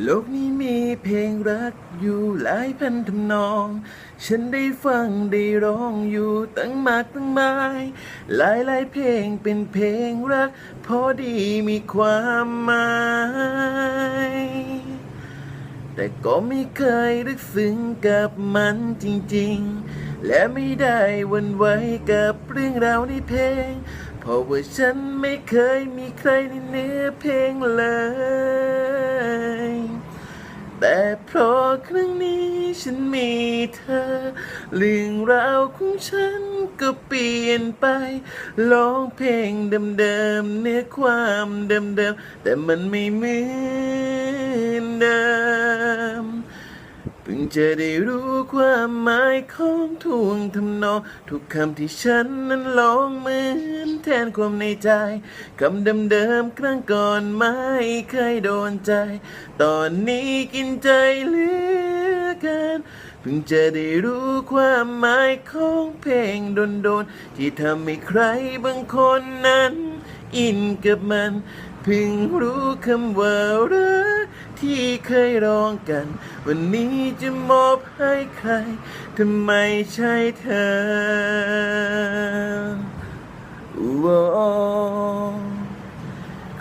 โลกนี้มีเพลงรักอยู่หลายพันทำนอง ฉันได้ฟังได้ร้องอยู่ตั้งมากตั้งมาย หลายหลายเพลงเป็นเพลงรัก พอดีมีความหมาย แต่ก็ไม่เคยลึกซึ้งกับมันจริงๆ และไม่ได้วันไหวกับเรื่องราวในเพลง เพราะว่าฉันไม่เคยมีใครในเนื้อเพลงเลย แต่เพราะครั้งนี้ฉันมีเธอ เรื่องราวของฉันก็เปลี่ยนไปร้องเพลงเดิมๆเนื้อความเดิมๆแต่มันไม่เหมือนเดิม จะได้รู้ความหมายของทวงทำนอง ทุกคำที่ฉันนั้นร้องเหมือนแทนความในใจคำเดิมๆครั้งก่อนไม่เคยโดนใจ ตอนนี้กินใจเหลือเกินเพิ่งจะได้รู้ความหมายของเพลงโดนๆที่ทำให้ใครบางคนนั้น อินกับมัน เพิ่งรู้คำว่ารักที่เคยร้องกัน วันนี้จะมอบให้ใครทำไมใช่เธอ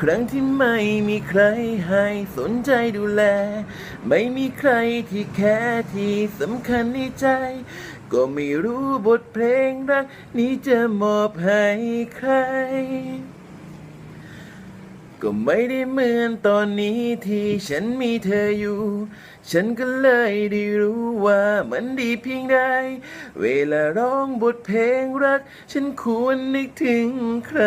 ครั้งที่ไม่มีใครให้สนใจดูแล ไม่มีใครที่แค่ที่สำคัญในใจ ก็ไม่รู้บทเพลงรักนี้จะมอบให้ใคร ก็ไม่ได้เหมือนตอนนี้ที่ฉันมีเธออยู่ ฉันก็เลยได้รู้ว่ามันดีเพียงใด เวลาร้องบทเพลงรัก ฉันควรนึกถึงใคร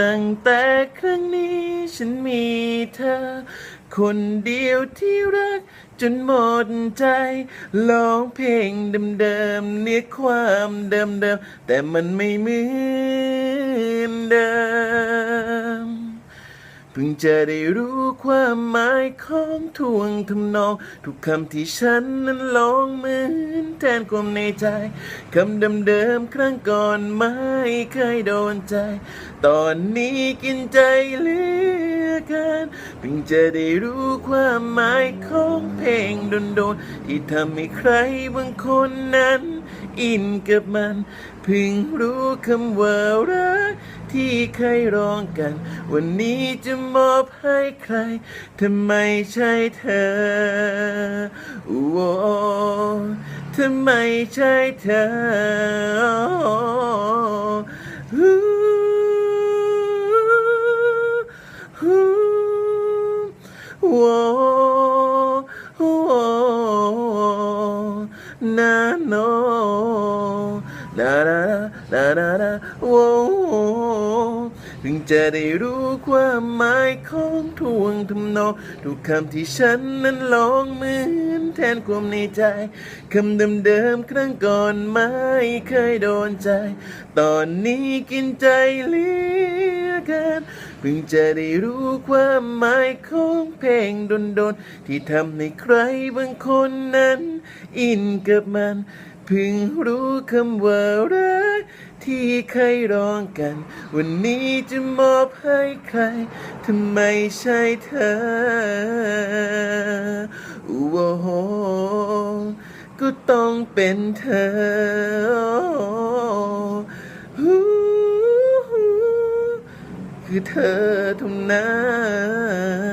ตั้งแต่ครั้งนี้ฉันมีเธอ คนเดียวที่รัก จนหมดใจร้องเพลงเดิมๆเนื้อความเดิมๆแต่มันไม่เหมือน เดิมเพิ่งจะได้รู้ความหมายของทวงทำนอง ทุกคำที่ฉันนั้นร้องเหมือนแทนความในใจคำเดิมๆครั้งก่อนไม่เคยโดนใจ ตอนนี้กินใจเหลือเกินเพิ่งจะได้รู้ความหมายของเพลงโดนๆที่ทำให้ใครบางคนนั้น อินกับมัน เพิ่งรู้คำว่ารักที่เคยร้องกัน วันนี้จะมอบให้ใครทำไมใช่เธอโอ้ทำไมใช่เธอ นาโว้ถึงจะได้รู้ความหมายของทวงทำนองทุกคำที่ฉันนั้นร้องเหมือนแทนความในใจคำเดิมๆครั้งก่อนไม่เคยโดนใจ ตอนนี้กินใจเลือเกินเพิ่งจะได้รู้ความหมายของเพลงโดนๆที่ทำให้ใครบางคนนั้น อินกับมันเพิ่งรู้คำว่ารัก ที่เคยร้องกัน วันนี้จะมอบให้ใครทำไมใช่เธอโอ้โหก็ต้องเป็นเธอคือเธอเท่านั้น